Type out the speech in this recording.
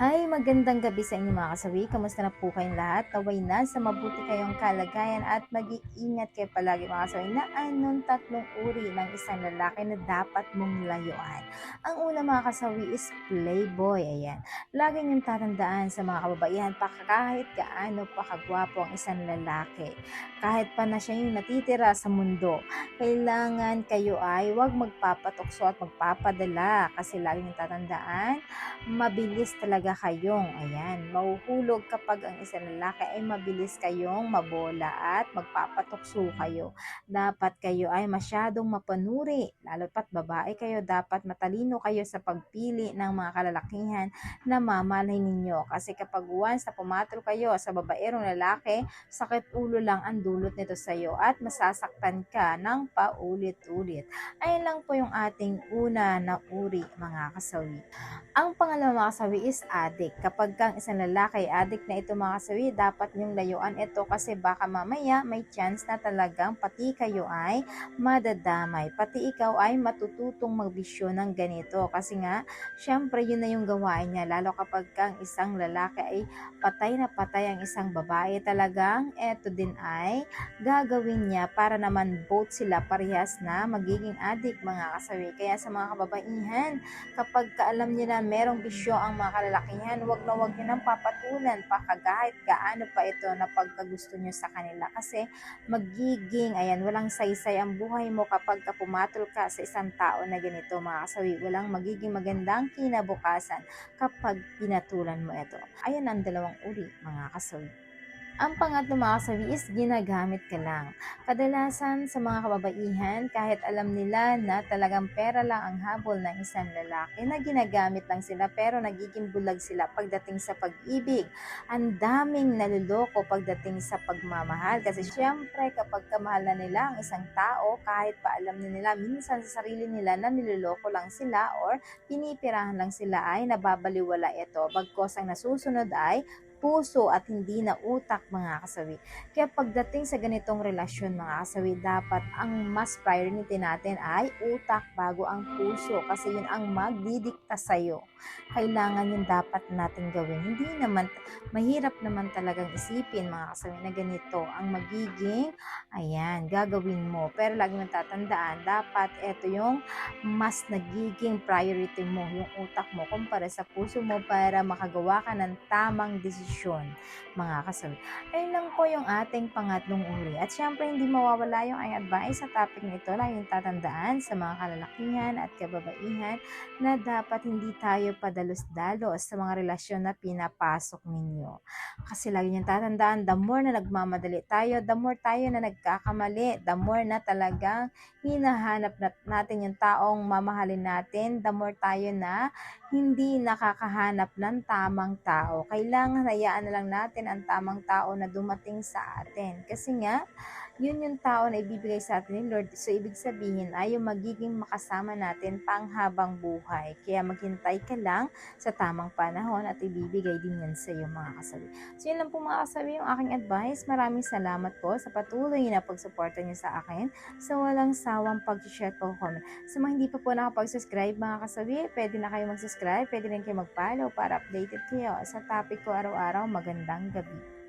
Hi, magandang gabi sa inyo mga kasawi. Kamusta na po kayong lahat? Naway na sa mabuti kayong kalagayan at mag-iingat kayo palagi mga kasawi na anong tatlong uri ng isang lalaki na dapat mong layuan. Ang una mga kasawi is playboy. Ayan. Lagi niyong tatandaan sa mga kababaihan pa kahit gaano pa kagwapo ang isang lalaki. Kahit pa na siya yung natitira sa mundo, kailangan kayo ay huwag magpapatokso at magpapadala kasi lagi niyong tatandaan mabilis talaga kayong, ayan, mahuhulog kapag ang isang lalaki ay mabilis kayong mabola at magpapatukso kayo. Dapat kayo ay masyadong mapanuri, lalo pat babae kayo, dapat matalino kayo sa pagpili ng mga kalalakihan na mamalay ninyo. Kasi kapag once na pumatol kayo sa babaerong lalaki, sakit ulo lang ang dulot nito sa iyo at masasaktan ka ng paulit-ulit. Ayun lang po yung ating una na uri mga kasawi. Ang pangalawa mga kasawi is addict. Kapag kang isang lalaki, addict na ito mga kasawi, dapat niyong layuan ito kasi baka mamaya may chance na talagang pati kayo ay madadamay. Pati ikaw ay matututong magbisyo ng ganito. Kasi nga, syempre yun na yung gawain niya. Lalo kapag kang isang lalaki ay patay na patay ang isang babae, talagang eto din ay gagawin niya para naman both sila parehas na magiging addict mga kasawi. Kaya sa mga kababaihan, kapag kaalam niyo na merong bisyo ang mga kalalakihan, wag na wag niyo nang papatulan pa kahit gaano pa ito na pagkagusto niyo sa kanila. Kasi magiging, ayan, walang saysay ang buhay mo kapag ka pumatol ka sa isang tao na ganito mga kasawi. Walang magiging magandang kinabukasan kapag pinatulan mo ito. Ayan ang dalawang uri mga kasawi. Ang pangatlo mga kasawi is ginagamit ka lang. Kadalasan sa mga kababaihan, kahit alam nila na talagang pera lang ang habol ng isang lalaki, na ginagamit lang sila pero nagiging bulag sila pagdating sa pag-ibig. Ang daming naluloko pagdating sa pagmamahal kasi syempre kapag kamahal na nila ang isang tao, kahit pa alam na nila minsan sa sarili nila na niloloko lang sila or pinipirahan lang sila ay nababaliwala ito. Bagkos ang nasusunod ay puso at hindi na utak mga kasawi. Kaya pagdating sa ganitong relasyon mga kasawi, dapat ang mas priority natin ay utak bago ang puso kasi yun ang magdidikta sa'yo. Kailangan yun dapat natin gawin. Hindi naman, mahirap naman talagang isipin mga kasawi na ganito ang magiging, ayan, gagawin mo. Pero lagi mong tatandaan, dapat ito yung mas nagiging priority mo, yung utak mo kumpara sa puso mo para makagawa ka ng tamang desisyon mga kasawi. Ayun lang po yung ating pangatlong uri. At syempre, hindi mawawala yung ay advice sa topic nito. Laging tatandaan sa mga kalalakihan at kababaihan na dapat hindi tayo padalos-dalos sa mga relasyon na pinapasok ninyo. Kasi lagi niyong tatandaan, the more na nagmamadali tayo, the more tayo na nagkakamali, the more na talagang hinahanap natin yung taong mamahalin natin, the more tayo na hindi nakakahanap ng tamang tao. Kailangan hayaan na lang natin ang tamang tao na dumating sa atin. Kasi nga, yun yung tao na ibibigay sa atin ni Lord. So, ibig sabihin ay yung magiging makasama natin panghabang buhay. Kaya maghintay ka lang sa tamang panahon at ibibigay din yan sa iyo mga kasabi. So, yun lang po mga kasabi yung aking advice. Maraming salamat po sa patuloy na pagsuporta niyo sa akin sa walang sawang pag-share po comment. Sa mga hindi pa po nakapag-subscribe mga kasabi, pwede na kayo mag-subscribe, pwede rin kayo mag-follow para updated kayo sa topic ko araw-araw. Magandang gabi.